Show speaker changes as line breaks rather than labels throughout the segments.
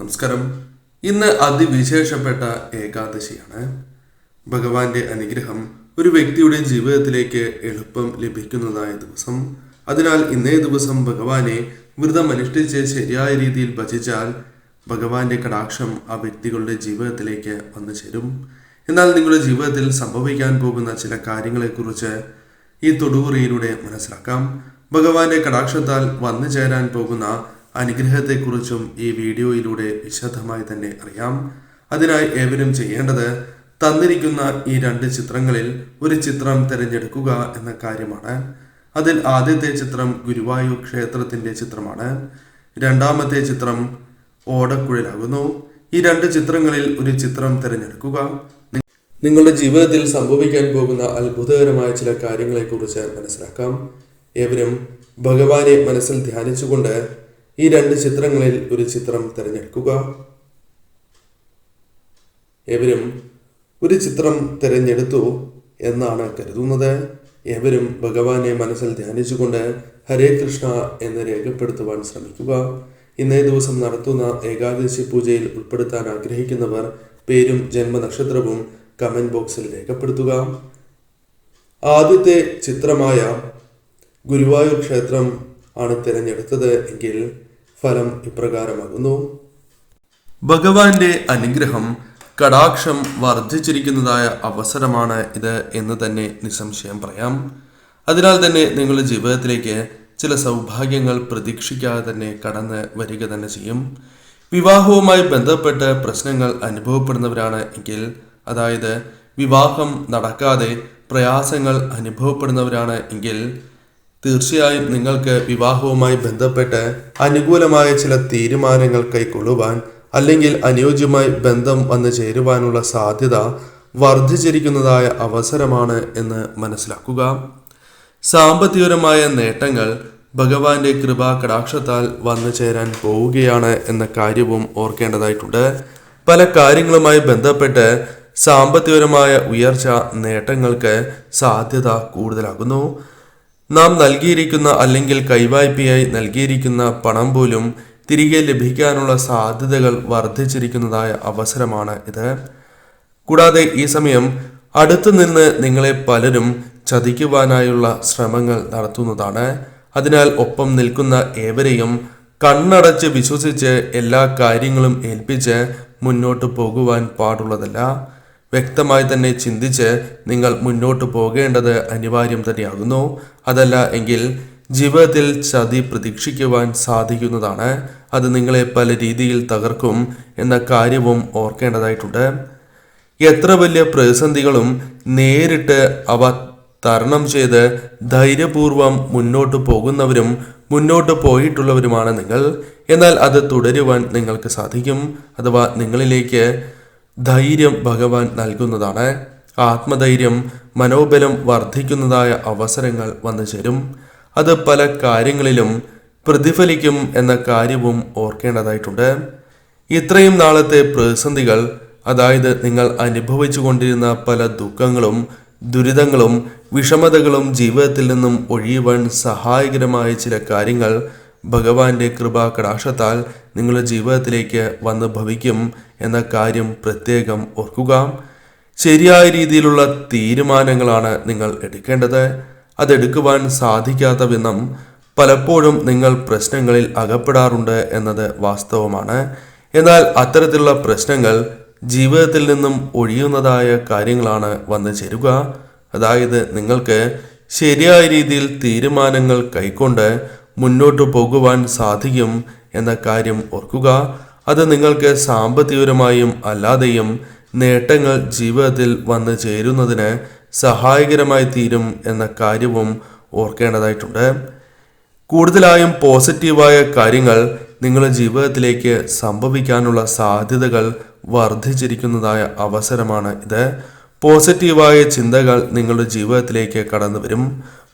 നമസ്കാരം. ഇന്ന് അതിവിശേഷപ്പെട്ട ഏകാദശിയാണ്. ഭഗവാന്റെ അനുഗ്രഹം ഒരു വ്യക്തിയുടെ ജീവിതത്തിലേക്ക് എളുപ്പം ലഭിക്കുന്നതായ ദിവസം. അതിനാൽ ഇന്നേ ദിവസം ഭഗവാനെ വ്രതം അനുഷ്ഠിച്ച് ശരിയായ രീതിയിൽ ഭജിച്ചാൽ ഭഗവാന്റെ കടാക്ഷം ആ വ്യക്തികളുടെ ജീവിതത്തിലേക്ക് വന്നു ചേരും. എന്നാൽ നിങ്ങളുടെ ജീവിതത്തിൽ സംഭവിക്കാൻ പോകുന്ന ചില കാര്യങ്ങളെക്കുറിച്ച് ഈ തൊടുകുറിയിലൂടെ മനസ്സിലാക്കാം. ഭഗവാന്റെ കടാക്ഷത്താൽ വന്നു ചേരാൻ പോകുന്ന അനുഗ്രഹത്തെക്കുറിച്ചും ഈ വീഡിയോയിലൂടെ വിശദമായി തന്നെ അറിയാം. അതിനായി ഏവരും ചെയ്യേണ്ടത് തന്നിരിക്കുന്ന ഈ രണ്ട് ചിത്രങ്ങളിൽ ഒരു ചിത്രം തിരഞ്ഞെടുക്കുക എന്ന കാര്യമാണ്. അതിൽ ആദ്യത്തെ ചിത്രം ഗുരുവായൂർ ക്ഷേത്രത്തിന്റെ ചിത്രമാണ്. രണ്ടാമത്തെ ചിത്രം ഓടക്കുഴലാകുന്നു. ഈ രണ്ട് ചിത്രങ്ങളിൽ ഒരു ചിത്രം തിരഞ്ഞെടുക്കുക. നിങ്ങളുടെ ജീവിതത്തിൽ സംഭവിക്കാൻ പോകുന്ന അത്ഭുതകരമായ ചില കാര്യങ്ങളെക്കുറിച്ച് മനസ്സിലാക്കാം. ഏവരും ഭഗവാനെ മനസ്സിൽ ധ്യാനിച്ചുകൊണ്ട് ഈ രണ്ട് ചിത്രങ്ങളിൽ ഒരു ചിത്രം തിരഞ്ഞെടുക്കുക. എവരും ഒരു ചിത്രം തിരഞ്ഞെടുത്തു എന്നാണ് കരുതുന്നത്. എവരും ഭഗവാനെ മനസ്സിൽ ധ്യാനിച്ചുകൊണ്ട് ഹരേ കൃഷ്ണ എന്ന് രേഖപ്പെടുത്തുവാൻ ശ്രമിക്കുക. ഇന്നേ ദിവസം നടത്തുന്ന ഏകാദശി പൂജയിൽ ഉൾപ്പെടുത്താൻ ആഗ്രഹിക്കുന്നവർ പേരും ജന്മനക്ഷത്രവും കമന്റ് ബോക്സിൽ രേഖപ്പെടുത്തുക. ആദ്യത്തെ ചിത്രമായ ഗുരുവായൂർ ക്ഷേത്രം ആണ് തിരഞ്ഞെടുത്തത് എങ്കിൽ ഫലം ഇപ്രകാരമാകുന്നു. ഭഗവാന്റെ അനുഗ്രഹം കടാക്ഷം വർദ്ധിച്ചിരിക്കുന്നതായ അവസരമാണ് ഇത് എന്ന് തന്നെ നിസ്സംശയം പറയാം. അതിനാൽ തന്നെ നിങ്ങളുടെ ജീവിതത്തിലേക്ക് ചില സൗഭാഗ്യങ്ങൾ പ്രതീക്ഷിക്കാതെ തന്നെ കടന്ന് വരിക തന്നെ ചെയ്യും. വിവാഹവുമായി ബന്ധപ്പെട്ട് പ്രശ്നങ്ങൾ അനുഭവപ്പെടുന്നവരാണ് എങ്കിൽ അതായത് വിവാഹം നടക്കാതെ പ്രയാസങ്ങൾ അനുഭവപ്പെടുന്നവരാണ് എങ്കിൽ തീർച്ചയായും നിങ്ങൾക്ക് വിവാഹവുമായി ബന്ധപ്പെട്ട് അനുകൂലമായ ചില തീരുമാനങ്ങൾ കൈക്കൊള്ളുവാൻ അല്ലെങ്കിൽ അനുയോജ്യമായി ബന്ധം വന്നു ചേരുവാനുള്ള സാധ്യത വർദ്ധിച്ചിരിക്കുന്നതായ അവസരമാണ് എന്ന് മനസ്സിലാക്കുക. സാമ്പത്തികപരമായ നേട്ടങ്ങൾ ഭഗവാന്റെ കൃപാ കടാക്ഷത്താൽ വന്നു ചേരാൻ പോവുകയാണ് എന്ന കാര്യവും ഓർക്കേണ്ടതായിട്ടുണ്ട്. പല കാര്യങ്ങളുമായി ബന്ധപ്പെട്ട് സാമ്പത്തികപരമായ ഉയർച്ച നേട്ടങ്ങൾക്ക് സാധ്യത കൂടുതലാകുന്നു. നാം നൽകിയിരിക്കുന്ന അല്ലെങ്കിൽ കൈവായ്പയായി നൽകിയിരിക്കുന്ന പണം പോലും തിരികെ ലഭിക്കാനുള്ള സാധ്യതകൾ വർദ്ധിച്ചിരിക്കുന്നതായ അവസരമാണ് ഇത്. കൂടാതെ ഈ സമയം അടുത്തു നിന്ന് നിങ്ങളെ പലരും ചതിക്കുവാനായുള്ള ശ്രമങ്ങൾ നടത്തുന്നതാണ്. അതിനാൽ ഒപ്പം നിൽക്കുന്ന ഏവരെയും കണ്ണടച്ച് വിശ്വസിച്ച് എല്ലാ കാര്യങ്ങളും ഏൽപ്പിച്ച് മുന്നോട്ട് പോകുവാൻ പാടുള്ളതല്ല. വ്യക്തമായി തന്നെ ചിന്തിച്ച് നിങ്ങൾ മുന്നോട്ട് പോകേണ്ടത് അനിവാര്യം തന്നെയാകുന്നു. അതല്ല എങ്കിൽ ജീവിതത്തിൽ ചതി പ്രതീക്ഷിക്കുവാൻ സാധിക്കുന്നതാണ്. അത് നിങ്ങളെ പല രീതിയിൽ തകർക്കും എന്ന കാര്യവും ഓർക്കേണ്ടതായിട്ടുണ്ട്. എത്ര വലിയ പ്രതിസന്ധികളും നേരിട്ട് അവ തരണം ചെയ്ത് ധൈര്യപൂർവം മുന്നോട്ട് പോകുന്നവരും മുന്നോട്ട് പോയിട്ടുള്ളവരുമാണ് നിങ്ങൾ. എന്നാൽ അത് തുടരുവാൻ നിങ്ങൾക്ക് സാധിക്കും. അഥവാ നിങ്ങളിലേക്ക് ധൈര്യം ഭഗവാൻ നൽകുന്നതാണ്. ആത്മധൈര്യം മനോബലം വർദ്ധിക്കുന്നതായ അവസരങ്ങൾ വന്നു ചേരും. അത് പല കാര്യങ്ങളിലും പ്രതിഫലിക്കും എന്ന കാര്യവും ഓർക്കേണ്ടതായിട്ടുണ്ട്. ഇത്രയും നാളത്തെ പ്രതിസന്ധികൾ അതായത് നിങ്ങൾ അനുഭവിച്ചു കൊണ്ടിരുന്ന പല ദുഃഖങ്ങളും ദുരിതങ്ങളും വിഷമതകളും ജീവിതത്തിൽ നിന്നും ഒഴിയുവാൻ സഹായകരമായ ചില കാര്യങ്ങൾ ഭഗവാന്റെ കൃപാ കടാക്ഷത്താൽ നിങ്ങളുടെ ജീവിതത്തിലേക്ക് വന്ന് ഭവിക്കും എന്ന കാര്യം പ്രത്യേകം ഓർക്കുക. ശരിയായ രീതിയിലുള്ള തീരുമാനങ്ങളാണ് നിങ്ങൾ എടുക്കേണ്ടത്. അതെടുക്കുവാൻ സാധിക്കാത്ത വിധം പലപ്പോഴും നിങ്ങൾ പ്രശ്നങ്ങളിൽ അകപ്പെടാറുണ്ട് എന്നത് വാസ്തവമാണ്. എന്നാൽ അത്തരത്തിലുള്ള പ്രശ്നങ്ങൾ ജീവിതത്തിൽ നിന്നും ഒഴിയുന്നതായ കാര്യങ്ങളാണ് വന്നു ചേരുക. അതായത് നിങ്ങൾക്ക് ശരിയായ രീതിയിൽ തീരുമാനങ്ങൾ കൈക്കൊണ്ട് മുന്നോട്ട് പോകുവാൻ സാധിക്കും എന്ന കാര്യം ഓർക്കുക. അത് നിങ്ങൾക്ക് സാമ്പത്തികപരമായും അല്ലാതെയും നേട്ടങ്ങൾ ജീവിതത്തിൽ വന്നു ചേരുന്നതിന് സഹായകരമായി തീരും എന്ന കാര്യവും ഓർക്കേണ്ടതായിട്ടുണ്ട്. കൂടുതലായും പോസിറ്റീവായ കാര്യങ്ങൾ നിങ്ങളുടെ ജീവിതത്തിലേക്ക് സംഭവിക്കാനുള്ള സാധ്യതകൾ വർദ്ധിച്ചിരിക്കുന്നതായ അവസരമാണ് ഇത്. പോസിറ്റീവായ ചിന്തകൾ നിങ്ങളുടെ ജീവിതത്തിലേക്ക് കടന്നു വരും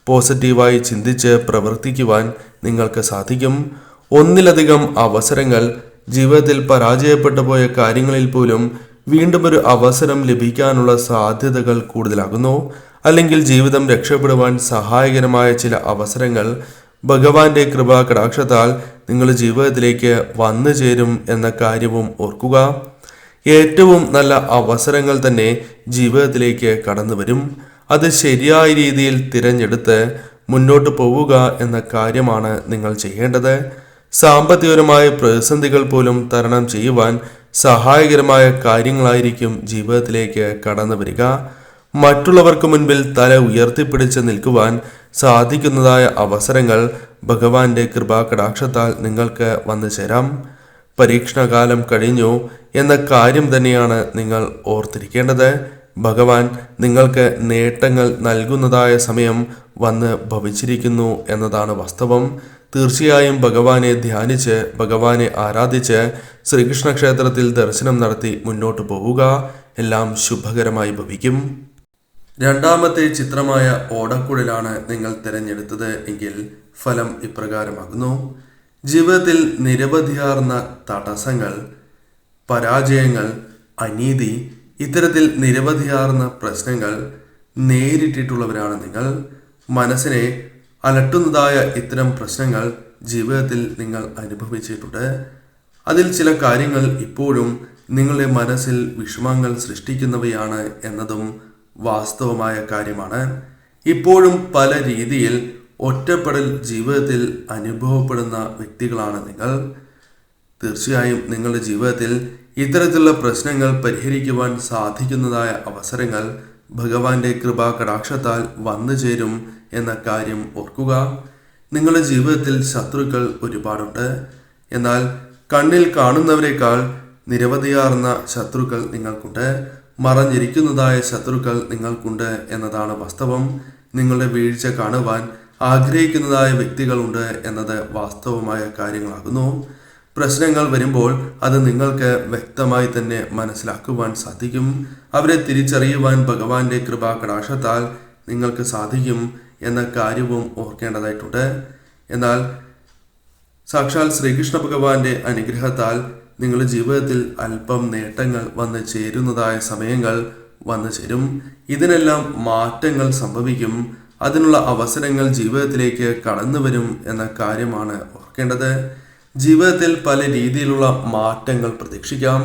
പോസിറ്റീവായി ചിന്തിച്ച് പ്രവർത്തിക്കുവാൻ നിങ്ങൾക്ക് സാധിക്കും. ഒന്നിലധികം അവസരങ്ങൾ ജീവിതത്തിൽ പരാജയപ്പെട്ടു പോയ കാര്യങ്ങളിൽ പോലും വീണ്ടും ഒരു അവസരം ലഭിക്കാനുള്ള സാധ്യതകൾ കൂടുതലാകുന്നു. അല്ലെങ്കിൽ ജീവിതം രക്ഷപ്പെടുവാൻ സഹായകരമായ ചില അവസരങ്ങൾ ഭഗവാന്റെ കൃപാ കടാക്ഷത്താൽ നിങ്ങളുടെ ജീവിതത്തിലേക്ക് വന്നു ചേരും എന്ന കാര്യവും ഓർക്കുക. ഏറ്റവും നല്ല അവസരങ്ങൾ തന്നെ ജീവിതത്തിലേക്ക് കടന്നു വരും അത് ശരിയായ രീതിയിൽ തിരഞ്ഞെടുത്ത് മുന്നോട്ട് പോവുക എന്ന കാര്യമാണ് നിങ്ങൾ ചെയ്യേണ്ടത്. സാമ്പത്തികപരമായ പ്രതിസന്ധികൾ പോലും തരണം ചെയ്യുവാൻ സഹായകരമായ കാര്യങ്ങളായിരിക്കും ജീവിതത്തിലേക്ക് കടന്നു വരിക. മറ്റുള്ളവർക്ക് മുൻപിൽ തല ഉയർത്തിപ്പിടിച്ച് നിൽക്കുവാൻ സാധിക്കുന്നതായ അവസരങ്ങൾ ഭഗവാന്റെ കൃപാകടാക്ഷത്താൽ നിങ്ങൾക്ക് വന്നു ചേരാം. പരീക്ഷണകാലം കഴിഞ്ഞു എന്ന കാര്യം തന്നെയാണ് നിങ്ങൾ ഓർത്തിരിക്കേണ്ടത്. ഭഗവാൻ നിങ്ങൾക്ക് നേട്ടങ്ങൾ നൽകുന്നതായ സമയം വന്ന് ഭവിച്ചിരിക്കുന്നു എന്നതാണ് വാസ്തവം. തീർച്ചയായും ഭഗവാനെ ധ്യാനിച്ച് ഭഗവാനെ ആരാധിച്ച് ശ്രീകൃഷ്ണ ക്ഷേത്രത്തിൽ ദർശനം നടത്തി മുന്നോട്ട് പോവുക. എല്ലാം ശുഭകരമായി ഭവിക്കും. രണ്ടാമത്തെ ചിത്രമായ ഓടക്കുഴലാണ് നിങ്ങൾ തിരഞ്ഞെടുത്തത് എങ്കിൽ ഫലം ഇപ്രകാരമാകുന്നു. ജീവിതത്തിൽ നിരവധിയാർന്ന തടസ്സങ്ങൾ പരാജയങ്ങൾ അനീതി ഇത്തരത്തിൽ നിരവധിയാർന്ന പ്രശ്നങ്ങൾ നേരിട്ടിട്ടുള്ളവരാണ് നിങ്ങൾ. മനസ്സിനെ അലട്ടുന്നതായ ഇത്തരം പ്രശ്നങ്ങൾ ജീവിതത്തിൽ നിങ്ങൾ അനുഭവിച്ചിട്ടുണ്ട്. അതിൽ ചില കാര്യങ്ങൾ ഇപ്പോഴും നിങ്ങളുടെ മനസ്സിൽ വിഷമങ്ങൾ സൃഷ്ടിക്കുന്നവയാണ് എന്നതും വാസ്തവമായ കാര്യമാണ്. ഇപ്പോഴും പല രീതിയിൽ ഒറ്റപ്പെടൽ ജീവിതത്തിൽ അനുഭവപ്പെടുന്ന വ്യക്തികളാണ് നിങ്ങൾ. തീർച്ചയായും നിങ്ങളുടെ ജീവിതത്തിൽ ഇത്തരത്തിലുള്ള പ്രശ്നങ്ങൾ പരിഹരിക്കുവാൻ സാധിക്കുന്നതായ അവസരങ്ങൾ ഭഗവാന്റെ കൃപാ കടാക്ഷത്താൽ വന്നു ചേരും എന്ന കാര്യം ഓർക്കുക. നിങ്ങളുടെ ജീവിതത്തിൽ ശത്രുക്കൾ ഒരുപാടുണ്ട്. എന്നാൽ കണ്ണിൽ കാണുന്നവരെക്കാൾ നിരവധിയാർന്ന ശത്രുക്കൾ നിങ്ങൾക്കുണ്ട്. മറഞ്ഞിരിക്കുന്നതായ ശത്രുക്കൾ നിങ്ങൾക്കുണ്ട് എന്നതാണ് വാസ്തവം. നിങ്ങളുടെ വീഴ്ച കാണുവാൻ ആഗ്രഹിക്കുന്നതായ വ്യക്തികളുണ്ട് എന്നത് വാസ്തവമായ കാര്യങ്ങളാകുന്നു. പ്രശ്നങ്ങൾ വരുമ്പോൾ അത് നിങ്ങൾക്ക് വ്യക്തമായി തന്നെ മനസ്സിലാക്കുവാൻ സാധിക്കും. അവരെ തിരിച്ചറിയുവാൻ ഭഗവാന്റെ കൃപാ കടാക്ഷത്താൽ നിങ്ങൾക്ക് സാധിക്കും എന്ന കാര്യവും ഓർക്കേണ്ടതായിട്ടുണ്ട്. എന്നാൽ സാക്ഷാൽ ശ്രീകൃഷ്ണ ഭഗവാന്റെ അനുഗ്രഹത്താൽ നിങ്ങളുടെ ജീവിതത്തിൽ അല്പം നേട്ടങ്ങൾ വന്നു ചേരുന്നതായ സമയങ്ങൾ വന്നു ചേരും. ഇതിനെല്ലാം മാറ്റങ്ങൾ സംഭവിക്കും. അതിനുള്ള അവസരങ്ങൾ ജീവിതത്തിലേക്ക് കടന്നു വരും എന്ന കാര്യമാണ് ഓർക്കേണ്ടത്. ജീവിതത്തിൽ പല രീതിയിലുള്ള മാറ്റങ്ങൾ പ്രതീക്ഷിക്കാം.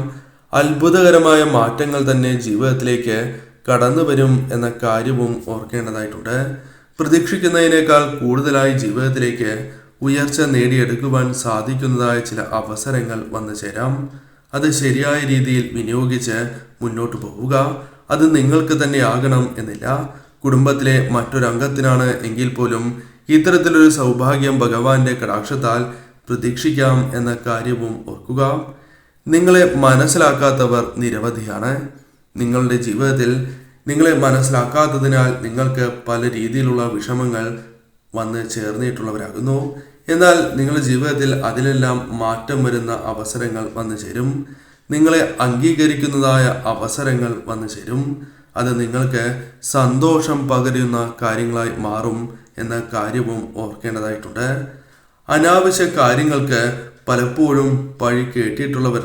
അത്ഭുതകരമായ മാറ്റങ്ങൾ തന്നെ ജീവിതത്തിലേക്ക് കടന്നു വരും എന്ന കാര്യവും ഓർക്കേണ്ടതായിട്ടുണ്ട്. പ്രതീക്ഷിക്കുന്നതിനേക്കാൾ കൂടുതലായി ജീവിതത്തിലേക്ക് ഉയർച്ച നേടിയെടുക്കുവാൻ സാധിക്കുന്നതായ ചില അവസരങ്ങൾ വന്നു ചേരാം. അത് ശരിയായ രീതിയിൽ വിനിയോഗിച്ച് മുന്നോട്ട് പോവുക. അത് നിങ്ങൾക്ക് തന്നെ ആകണം എന്നില്ല. കുടുംബത്തിലെ മറ്റൊരംഗത്തിനാണ് എങ്കിൽ പോലും ഇത്തരത്തിലൊരു സൗഭാഗ്യം ഭഗവാന്റെ കടാക്ഷത്താൽ പ്രതീക്ഷിക്കാം എന്ന കാര്യവും ഓർക്കുക. നിങ്ങളെ മനസ്സിലാക്കാത്തവർ നിരവധിയാണ്. നിങ്ങളുടെ ജീവിതത്തിൽ നിങ്ങളെ മനസ്സിലാക്കാത്തതിനാൽ നിങ്ങൾക്ക് പല രീതിയിലുള്ള വിഷമങ്ങൾ വന്ന് ചേർന്നിട്ടുള്ളവരാകുന്നു. എന്നാൽ നിങ്ങളുടെ ജീവിതത്തിൽ അതിലെല്ലാം മാറ്റം വരുന്ന അവസരങ്ങൾ വന്നു ചേരും. നിങ്ങളെ അംഗീകരിക്കുന്നതായ അവസരങ്ങൾ വന്നു ചേരും. അത് നിങ്ങൾക്ക് സന്തോഷം പകരുന്ന കാര്യങ്ങളായി മാറും എന്ന കാര്യവും ഓർക്കേണ്ടതായിട്ടുണ്ട്. അനാവശ്യ കാര്യങ്ങൾക്ക് പലപ്പോഴും പഴി കേട്ടിട്ടുള്ളവർ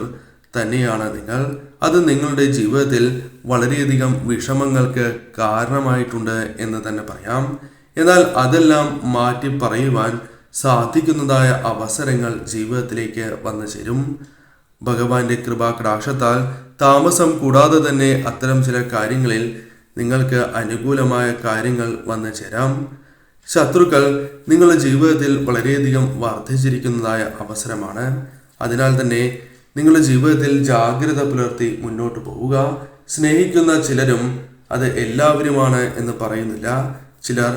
തന്നെയാണ്. നിങ്ങൾ അത് നിങ്ങളുടെ ജീവിതത്തിൽ വളരെയധികം വിഷമങ്ങൾക്ക് കാരണമായിട്ടുണ്ട് എന്ന് തന്നെ പറയാം. എന്നാൽ അതെല്ലാം മാറ്റി പറയുവാൻ സാധിക്കുന്നതായ അവസരങ്ങൾ ജീവിതത്തിലേക്ക് വന്നു ചേരും. ഭഗവാന്റെ കൃപാകടാക്ഷത്താൽ താമസം കൂടാതെ തന്നെ അത്തരം ചില കാര്യങ്ങളിൽ നിങ്ങൾക്ക് അനുകൂലമായ കാര്യങ്ങൾ വന്നു ചേരാം. ശത്രുക്കൾ നിങ്ങളുടെ ജീവിതത്തിൽ വളരെയധികം വർദ്ധിച്ചിരിക്കുന്നതായ അവസരമാണ്. അതിനാൽ തന്നെ നിങ്ങളുടെ ജീവിതത്തിൽ ജാഗ്രത പുലർത്തി മുന്നോട്ട് പോവുക. സ്നേഹിക്കുന്ന ചിലരും അത് എല്ലാവരുമാണ് എന്ന് പറയുന്നില്ല. ചിലർ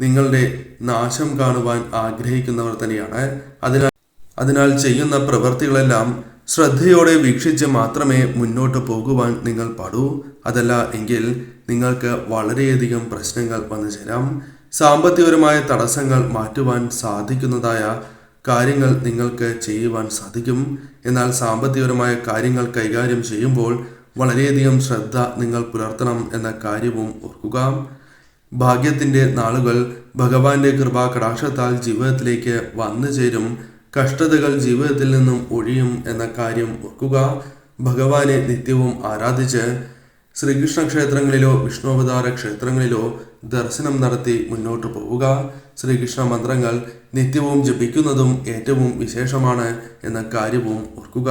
നിങ്ങളുടെ നാശം കാണുവാൻ ആഗ്രഹിക്കുന്നവർ തന്നെയാണ്. അതിനാൽ അതിനാൽ ചെയ്യുന്ന പ്രവൃത്തികളെല്ലാം ശ്രദ്ധയോടെ വീക്ഷിച്ച് മാത്രമേ മുന്നോട്ട് പോകുവാൻ നിങ്ങൾ പാടൂ. അതല്ല എങ്കിൽ നിങ്ങൾക്ക് വളരെയധികം പ്രശ്നങ്ങൾ വന്നു ചേരാം സാമ്പത്തികപരമായ തടസ്സങ്ങൾ മാറ്റുവാൻ സാധിക്കുന്നതായ കാര്യങ്ങൾ നിങ്ങൾക്ക് ചെയ്യുവാൻ സാധിക്കും. എന്നാൽ സാമ്പത്തികപരമായ കാര്യങ്ങൾ കൈകാര്യം ചെയ്യുമ്പോൾ വളരെയധികം ശ്രദ്ധ നിങ്ങൾ പുലർത്തണം എന്ന കാര്യവും ഓർക്കുക. ഭാഗ്യത്തിന്റെ നാളുകൾ ഭഗവാന്റെ കൃപാ കടാക്ഷത്താൽ ജീവിതത്തിലേക്ക് വന്നു ചേരും. കഷ്ടതകൾ ജീവിതത്തിൽ നിന്നും ഒഴിയും എന്ന കാര്യം ഓർക്കുക. ഭഗവാനെ നിത്യവും ആരാധിച്ച് ശ്രീകൃഷ്ണ ക്ഷേത്രങ്ങളിലോ വിഷ്ണുവതാര ക്ഷേത്രങ്ങളിലോ ദർശനം നടത്തി മുന്നോട്ട് പോവുക. ശ്രീകൃഷ്ണ മന്ത്രങ്ങൾ നിത്യവും ജപിക്കുന്നതും ഏറ്റവും വിശേഷമാണ് എന്ന കാര്യവും ഓർക്കുക.